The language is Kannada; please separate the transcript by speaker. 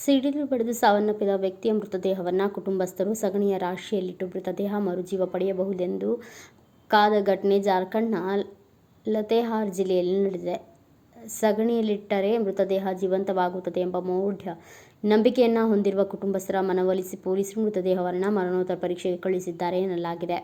Speaker 1: ಸಿಡಿಲು ಬಡಿದು ಸಾವನ್ನಪ್ಪಿದ ವ್ಯಕ್ತಿಯ ಮೃತದೇಹವನ್ನು ಕುಟುಂಬಸ್ಥರು ಸಗಣಿಯ ರಾಶಿಯಲ್ಲಿಟ್ಟು ಮೃತದೇಹ ಮರುಜೀವ ಪಡೆಯಬಹುದೆಂದು ಕಾದ ಘಟನೆ ಜಾರ್ಖಂಡ್ನ ಲತೆಹಾರ್ ಜಿಲ್ಲೆಯಲ್ಲಿ ನಡೆದಿದೆ. ಸಗಣಿಯಲ್ಲಿಟ್ಟರೆ ಮೃತದೇಹ ಜೀವಂತವಾಗುತ್ತದೆ ಎಂಬ ಮೌಢ್ಯ ನಂಬಿಕೆಯನ್ನು ಹೊಂದಿರುವ ಕುಟುಂಬಸ್ಥರ ಮನವೊಲಿಸಿ ಪೊಲೀಸರು ಮೃತದೇಹವನ್ನು ಮರಣೋತ್ತರ ಪರೀಕ್ಷೆಗೆ ಕಳುಹಿಸಿದ್ದಾರೆ ಎನ್ನಲಾಗಿದೆ.